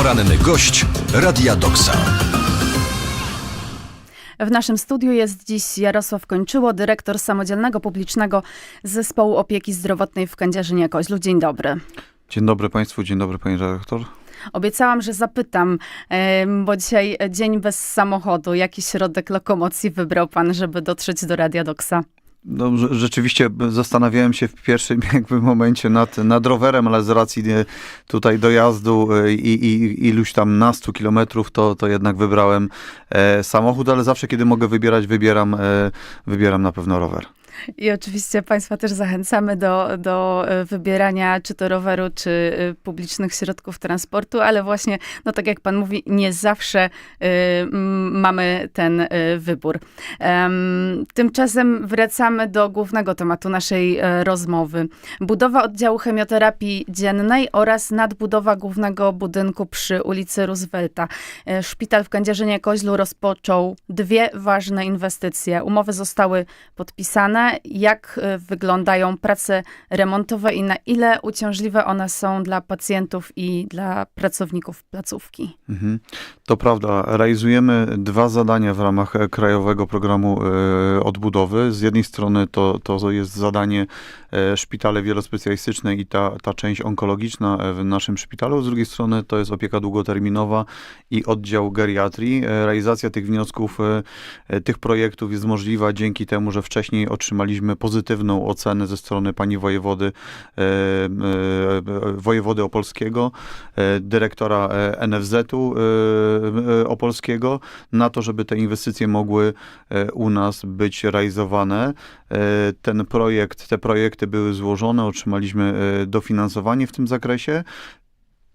Poranny gość Radia Doksa. W naszym studiu jest dziś Jarosław Kończyło, dyrektor Samodzielnego Publicznego Zespołu Opieki Zdrowotnej w Kędzierzynie-Koźlu. Dzień dobry. Dzień dobry Państwu, dzień dobry Panie Redaktor. Obiecałam, że zapytam, bo dzisiaj dzień bez samochodu. Jaki środek lokomocji wybrał pan, żeby dotrzeć do Radia Doksa? No, rze- rzeczywiście zastanawiałem się w pierwszym jakby momencie nad, nad rowerem, ale z racji nie, tutaj dojazdu e, i, i iluś tam nastu kilometrów, to, to jednak wybrałem e, samochód, ale zawsze kiedy mogę wybierać, wybieram, e, wybieram na pewno rower. I oczywiście Państwa też zachęcamy do, do e, wybierania czy to roweru, czy e, publicznych środków transportu, ale właśnie, no tak jak Pan mówi, nie zawsze m, mamy ten wybór. Em, Tymczasem wracamy do głównego tematu naszej rozmowy. Budowa oddziału chemioterapii dziennej oraz nadbudowa głównego budynku przy ulicy Roosevelta. Szpital w Kędzierzynie-Koźlu rozpoczął dwie ważne inwestycje. Umowy zostały podpisane. Jak e, wyglądają prace remontowe i na ile uciążliwe one są dla pacjentów i dla pracowników placówki? Mhm. To prawda, realizujemy dwa zadania w ramach e, Krajowego Programu e, Odbudowy. Z jednej strony to, to jest zadanie szpitale wielospecjalistyczne i ta, ta część onkologiczna w naszym szpitalu, z drugiej strony to jest opieka długoterminowa i oddział geriatrii. Realizacja tych wniosków, tych projektów jest możliwa dzięki temu, że wcześniej otrzymaliśmy pozytywną ocenę ze strony pani wojewody, e, e, wojewody opolskiego, e, dyrektora e, NFZ-u e, e, opolskiego na to, żeby te inwestycje mogły e, u nas być realizowane. E, Ten projekt, te projekty były złożone, otrzymaliśmy e, dofinansowanie w tym zakresie.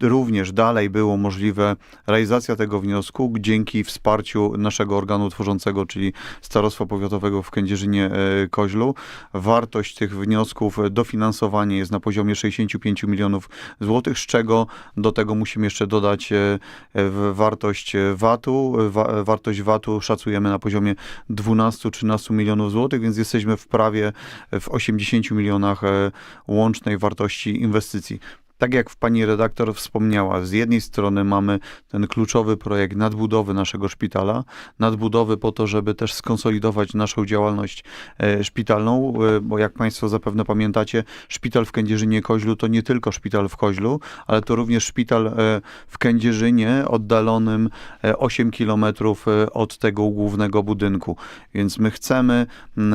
Również dalej było możliwe realizacja tego wniosku dzięki wsparciu naszego organu tworzącego, czyli Starostwa Powiatowego w Kędzierzynie-Koźlu. Wartość tych wniosków, e, dofinansowanie jest na poziomie 65 milionów złotych, z czego do tego musimy jeszcze dodać e, e, wartość e, VAT-u. Wa- Wartość VAT-u szacujemy na poziomie 12-13 milionów złotych, więc jesteśmy w prawie e, w 80 milionach e, łącznej wartości inwestycji. Tak jak pani redaktor wspomniała, z jednej strony mamy ten kluczowy projekt nadbudowy naszego szpitala, nadbudowy po to, żeby też skonsolidować naszą działalność e, szpitalną, e, bo jak państwo zapewne pamiętacie, szpital w Kędzierzynie-Koźlu to nie tylko szpital w Koźlu, ale to również szpital e, w Kędzierzynie, oddalonym e, 8 kilometrów od tego głównego budynku. Więc my chcemy,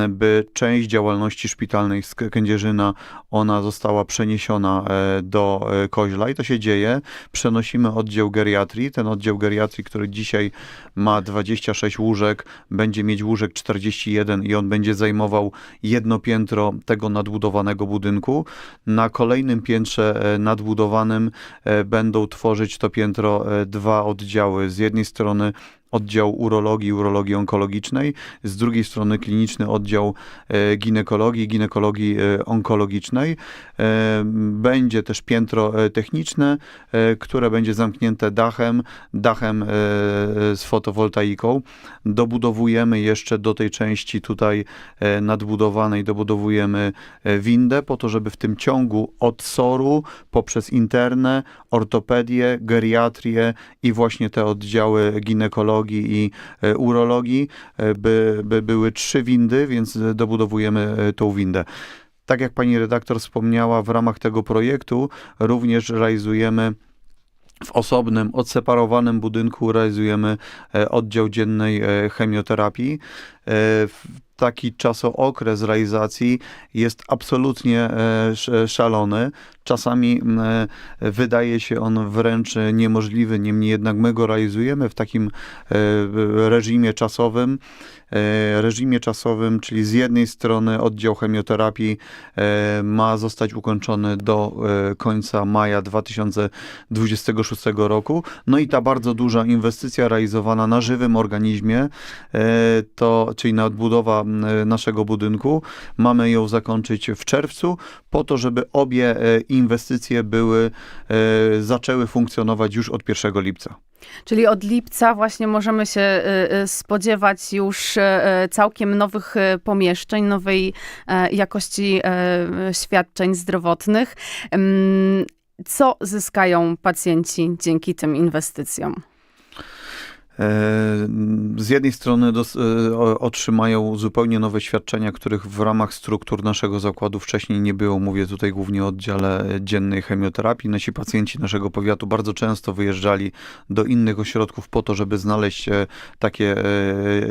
by część działalności szpitalnej z Kędzierzyna, ona została przeniesiona e, e, Koźla i to się dzieje. Przenosimy oddział geriatrii. Ten oddział geriatrii, który dzisiaj ma 26 łóżek, będzie mieć łóżek 41 i on będzie zajmował jedno piętro tego nadbudowanego budynku. Na kolejnym piętrze e, nadbudowanym e, będą tworzyć to piętro dwa oddziały. Z jednej strony oddział urologii, urologii onkologicznej, z drugiej strony kliniczny oddział e, ginekologii, ginekologii e, onkologicznej. E, Będzie też piętro techniczne, które będzie zamknięte dachem, dachem z fotowoltaiką. Dobudowujemy jeszcze do tej części tutaj nadbudowanej, dobudowujemy windę po to, żeby w tym ciągu od SOR-u poprzez internę, ortopedię, geriatrię i właśnie te oddziały ginekologii i e, urologii, e, by, by były trzy windy, więc e, dobudowujemy tą windę. Tak jak pani redaktor wspomniała, w ramach tego projektu również realizujemy w osobnym, odseparowanym budynku realizujemy oddział dziennej chemioterapii. Taki czasookres realizacji jest absolutnie sz- szalony. Czasami m, e, wydaje się on wręcz niemożliwy, niemniej jednak my go realizujemy w takim e, reżimie czasowym. E, Reżimie czasowym, czyli z jednej strony oddział chemioterapii ma zostać ukończony do końca maja 2026 roku. No i ta bardzo duża inwestycja realizowana na żywym organizmie, to, czyli nadbudowa m, naszego budynku, mamy ją zakończyć w czerwcu, po to, żeby obie inwestycje były, e, zaczęły funkcjonować już od 1 lipca. Czyli od lipca właśnie możemy się y, y, spodziewać już całkiem nowych pomieszczeń, nowej e, jakości e, świadczeń zdrowotnych. Co zyskają pacjenci dzięki tym inwestycjom? E, Z jednej strony e, otrzymają zupełnie nowe świadczenia, których w ramach struktur naszego zakładu wcześniej nie było. Mówię tutaj głównie o oddziale dziennej chemioterapii. Nasi pacjenci naszego powiatu bardzo często wyjeżdżali do innych ośrodków po to, żeby znaleźć e, takie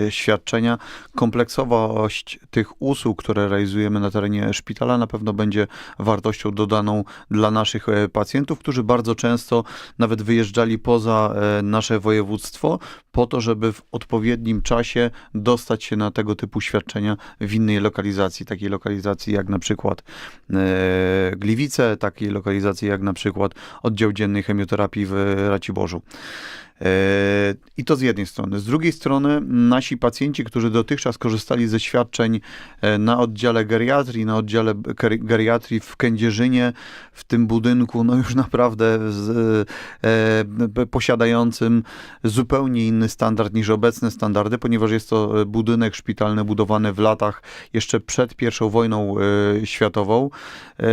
świadczenia. Kompleksowość tych usług, które realizujemy na terenie szpitala, na pewno będzie wartością dodaną dla naszych pacjentów, którzy bardzo często nawet wyjeżdżali poza nasze województwo po to, żeby w odpowiednim czasie dostać się na tego typu świadczenia w innej lokalizacji, takiej lokalizacji jak na przykład e, Gliwice, takiej lokalizacji jak na przykład oddział dziennej chemioterapii w Raciborzu. E, I to z jednej strony. Z drugiej strony nasi pacjenci, którzy dotychczas korzystali ze świadczeń e, na oddziale geriatrii, na oddziale ger- geriatrii w Kędzierzynie, w tym budynku, no już naprawdę z, e, p- posiadającym zupełnie inny standard niż obecne standardy, ponieważ jest to e, budynek szpitalny budowany w latach jeszcze przed I wojną e, światową. E,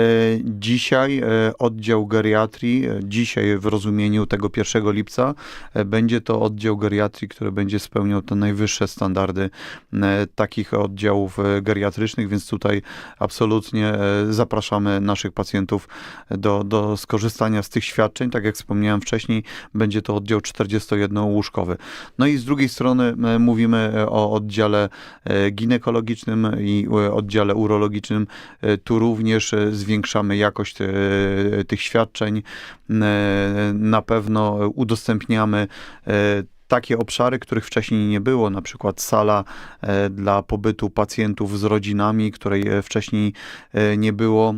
Dzisiaj e, oddział geriatrii, e, dzisiaj w rozumieniu tego 1 lipca, e, będzie to oddział geriatrii, który będzie spełniał te najwyższe standardy e, takich oddziałów e, geriatrycznych, więc tutaj absolutnie e, zapraszamy naszych pacjentów do, do skorzystania z tych świadczeń. Tak jak wspomniałem wcześniej, będzie to oddział 41-łóżkowy. No i z drugiej strony e, mówimy e, o oddziale e, ginekologicznym i e, oddziale urologicznym. E, Tu również e, zwiększamy jakość e, tych świadczeń. E, Na pewno udostępniamy e, takie obszary, których wcześniej nie było, na przykład sala e, dla pobytu pacjentów z rodzinami, której e, wcześniej e, nie było,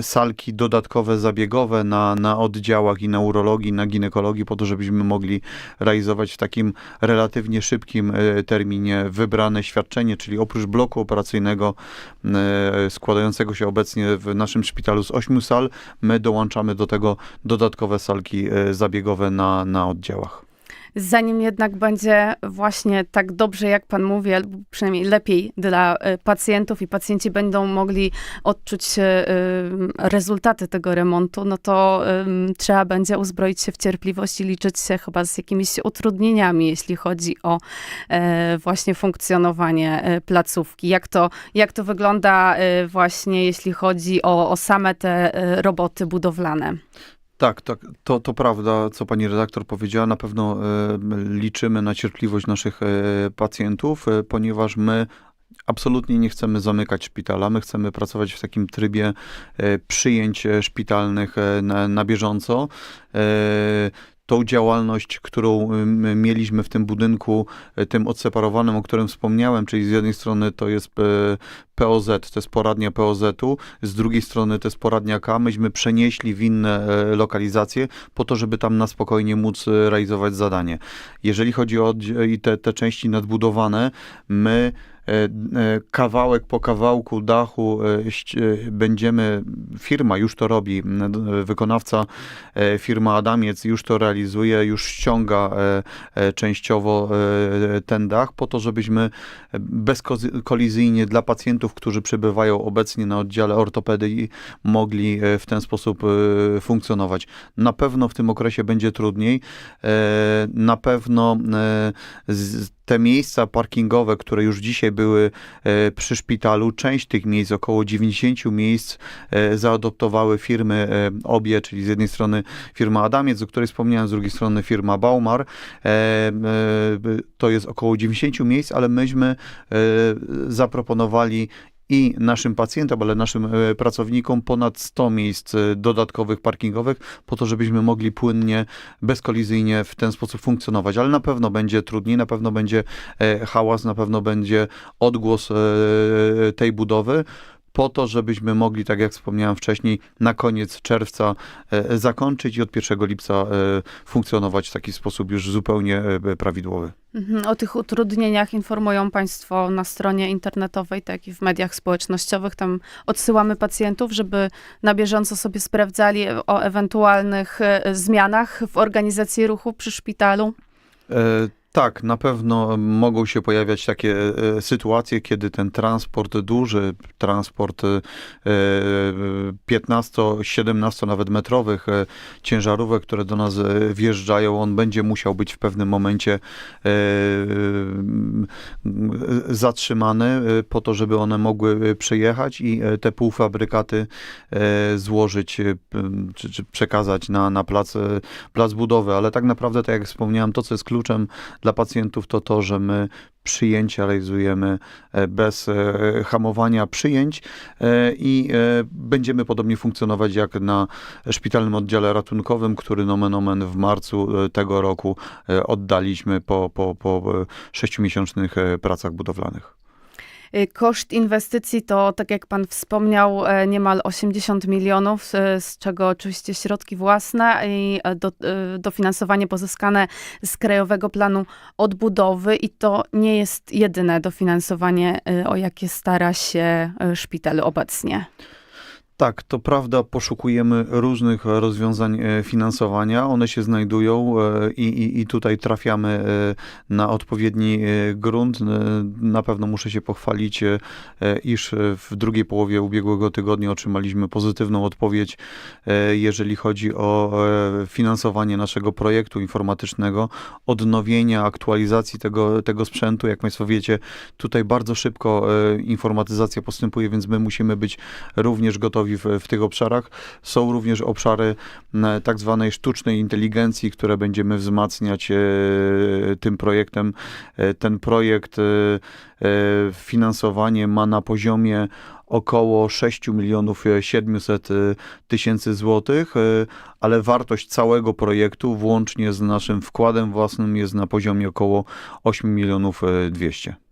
salki dodatkowe zabiegowe na, na oddziałach i na urologii, na ginekologii, po to, żebyśmy mogli realizować w takim relatywnie szybkim terminie wybrane świadczenie, czyli oprócz bloku operacyjnego składającego się obecnie w naszym szpitalu z ośmiu sal, my dołączamy do tego dodatkowe salki zabiegowe na, na oddziałach. Zanim jednak będzie właśnie tak dobrze, jak pan mówi, albo przynajmniej lepiej dla e, pacjentów i pacjenci będą mogli odczuć e, rezultaty tego remontu, no to trzeba będzie uzbroić się w cierpliwość i liczyć się chyba z jakimiś utrudnieniami, jeśli chodzi o e, właśnie funkcjonowanie e, placówki. Jak to, jak to wygląda e, właśnie, jeśli chodzi o, o same te e, roboty budowlane? Tak, tak to, to prawda, co pani redaktor powiedziała. Na pewno e, liczymy na cierpliwość naszych e, pacjentów, e, ponieważ my absolutnie nie chcemy zamykać szpitala. My chcemy pracować w takim trybie przyjęć szpitalnych na, na bieżąco. Tą działalność, którą mieliśmy w tym budynku, e, tym odseparowanym, o którym wspomniałem, czyli z jednej strony to jest e, POZ, to jest poradnia POZ-u, z drugiej strony to jest poradnia K. Myśmy przenieśli w inne e, lokalizacje po to, żeby tam na spokojnie móc realizować zadanie. Jeżeli chodzi o te, te części nadbudowane, my kawałek po kawałku dachu e, e, będziemy, firma już to robi, wykonawca, e, firma Adamiec już to realizuje, już ściąga e, e, częściowo e, ten dach po to, żebyśmy bezkolizyjnie dla pacjentów, którzy przebywają obecnie na oddziale ortopedii, mogli e, w ten sposób e, funkcjonować. Na pewno w tym okresie będzie trudniej. E, Na pewno e, te miejsca parkingowe, które już dzisiaj były e, przy szpitalu, część tych miejsc, około 90 miejsc, e, zaadoptowały firmy e, obie, czyli z jednej strony firma Adamiec, o której wspomniałem, z drugiej strony firma Baumar. To jest około 90 miejsc, ale myśmy zaproponowali i naszym pacjentom, ale naszym e, pracownikom ponad 100 miejsc e, dodatkowych parkingowych, po to, żebyśmy mogli płynnie, bezkolizyjnie w ten sposób funkcjonować. Ale na pewno będzie trudniej, na pewno będzie e, hałas, na pewno będzie odgłos tej budowy po to, żebyśmy mogli, tak jak wspomniałem wcześniej, na koniec czerwca e, zakończyć i od 1 lipca e, funkcjonować w taki sposób już zupełnie e, prawidłowy. Mhm, O tych utrudnieniach informują Państwo na stronie internetowej, tak i w mediach społecznościowych. Tam odsyłamy pacjentów, żeby na bieżąco sobie sprawdzali o ewentualnych zmianach w organizacji ruchu przy szpitalu. E, Tak, na pewno mogą się pojawiać takie e, sytuacje, kiedy ten transport duży, transport e, 15-17 nawet metrowych e, ciężarówek, które do nas e, wjeżdżają, on będzie musiał być w pewnym momencie e, zatrzymany e, po to, żeby one mogły e, przejechać i e, te półfabrykaty e, złożyć e, czy, czy przekazać na, na plac, e, plac budowy. Ale tak naprawdę, tak jak wspomniałem, to co jest kluczem dla pacjentów, to to, że my przyjęcia realizujemy e, bez e, hamowania przyjęć e, i będziemy podobnie funkcjonować jak na szpitalnym oddziale ratunkowym, który nomen omen w marcu tego roku oddaliśmy po, po, po sześciomiesięcznych pracach budowlanych. Y, Koszt inwestycji to, tak jak pan wspomniał, e, niemal 80 milionów, z czego oczywiście środki własne i e, do, e, dofinansowanie pozyskane z Krajowego Planu Odbudowy i to nie jest jedyne dofinansowanie, e, o jakie stara się szpital obecnie. Tak, to prawda, poszukujemy różnych rozwiązań e, finansowania. One się znajdują e, i, i, i tutaj trafiamy e, na odpowiedni grunt. Na pewno muszę się pochwalić, iż w drugiej połowie ubiegłego tygodnia otrzymaliśmy pozytywną odpowiedź, jeżeli chodzi o finansowanie naszego projektu informatycznego, odnowienia, aktualizacji tego, tego sprzętu. Jak Państwo wiecie, tutaj bardzo szybko informatyzacja postępuje, więc my musimy być również gotowi w, w tych obszarach. Są również obszary tak zwanej sztucznej inteligencji, które będziemy wzmacniać e, tym projektem. E, ten projekt, e, finansowanie ma na poziomie około 6 milionów 700 tysięcy złotych, ale wartość całego projektu włącznie z naszym wkładem własnym jest na poziomie około 8 milionów e, 200.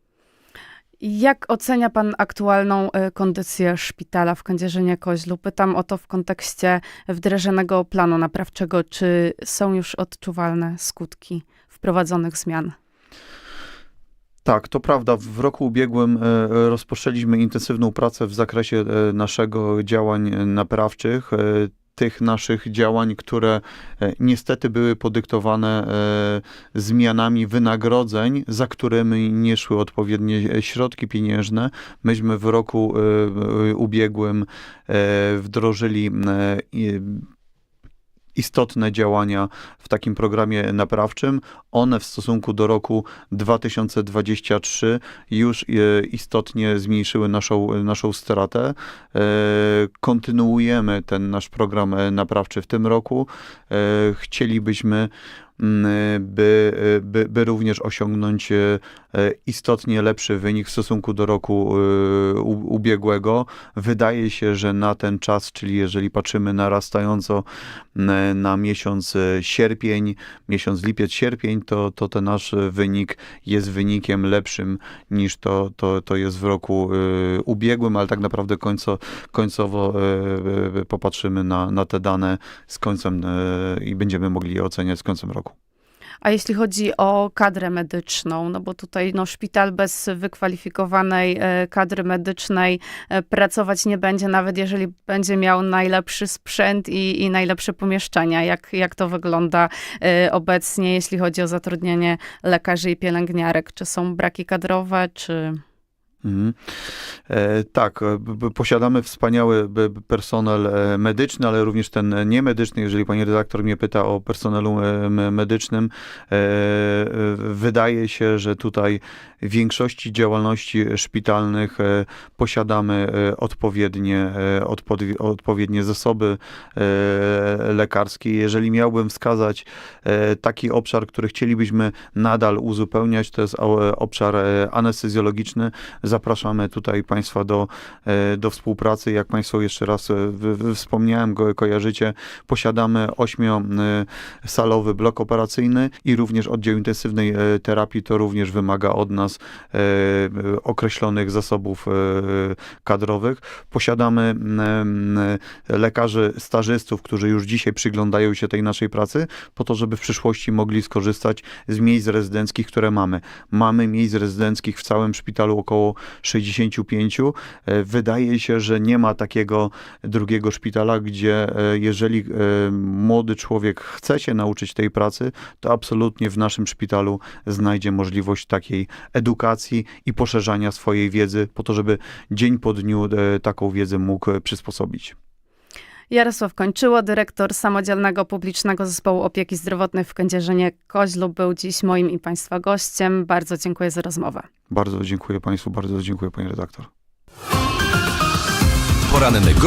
Jak ocenia pan aktualną e, kondycję szpitala w Kędzierzynie-Koźlu? Pytam o to w kontekście wdrażanego planu naprawczego. Czy są już odczuwalne skutki wprowadzonych zmian? Tak, to prawda. W roku ubiegłym e, rozpoczęliśmy intensywną pracę w zakresie e, naszego działań e, naprawczych. Tych naszych działań, które e, niestety były podyktowane e, zmianami wynagrodzeń, za którymi nie szły odpowiednie środki pieniężne. Myśmy w roku e, ubiegłym wdrożyli istotne działania w takim programie naprawczym. One w stosunku do roku 2023 już e, istotnie zmniejszyły naszą, naszą stratę. E, Kontynuujemy ten nasz program e, naprawczy w tym roku. Chcielibyśmy by, by, by również osiągnąć e, e, istotnie lepszy wynik w stosunku do roku e, ubiegłego. Wydaje się, że na ten czas, czyli jeżeli patrzymy narastająco na miesiąc e, sierpień, miesiąc lipiec, sierpień, to, to ten nasz wynik jest wynikiem lepszym niż to, to, to jest w roku e, ubiegłym, ale tak naprawdę końco, końcowo e, e, popatrzymy na, na te dane z końcem e, i będziemy mogli je oceniać z końcem roku. A jeśli chodzi o kadrę medyczną, no bo tutaj no, szpital bez wykwalifikowanej e, kadry medycznej e, pracować nie będzie, nawet jeżeli będzie miał najlepszy sprzęt i, i najlepsze pomieszczenia. Jak, jak to wygląda e, obecnie, jeśli chodzi o zatrudnienie lekarzy i pielęgniarek? Czy są braki kadrowe, czy... Mhm. E, tak, e, posiadamy wspaniały personel e, medyczny, ale również ten niemedyczny. Jeżeli pani redaktor mnie pyta o personelu e, medycznym, e, wydaje się, że tutaj w większości działalności szpitalnych posiadamy odpowiednie, odpod- odpowiednie zasoby lekarskie. Jeżeli miałbym wskazać taki obszar, który chcielibyśmy nadal uzupełniać, to jest obszar anestezjologiczny. Zapraszamy tutaj Państwa do, e, do współpracy. Jak Państwo jeszcze raz e, wspomniałem, go kojarzycie, posiadamy ośmiosalowy blok operacyjny i również oddział intensywnej e, terapii. To również wymaga od nas określonych zasobów kadrowych. Posiadamy lekarzy stażystów, którzy już dzisiaj przyglądają się tej naszej pracy, po to, żeby w przyszłości mogli skorzystać z miejsc rezydenckich, które mamy. Mamy miejsc rezydenckich w całym szpitalu około 65. E, Wydaje się, że nie ma takiego drugiego szpitala, gdzie e, jeżeli e, młody człowiek chce się nauczyć tej pracy, to absolutnie w naszym szpitalu znajdzie możliwość takiej edukacji i poszerzania swojej wiedzy po to, żeby dzień po dniu taką wiedzę mógł przysposobić. Jarosław Kończyło, dyrektor Samodzielnego Publicznego Zespołu Opieki Zdrowotnej w Kędzierzynie Koźlu, był dziś moim i Państwa gościem. Bardzo dziękuję za rozmowę. Bardzo dziękuję Państwu, bardzo dziękuję Pani redaktor. Poranny gość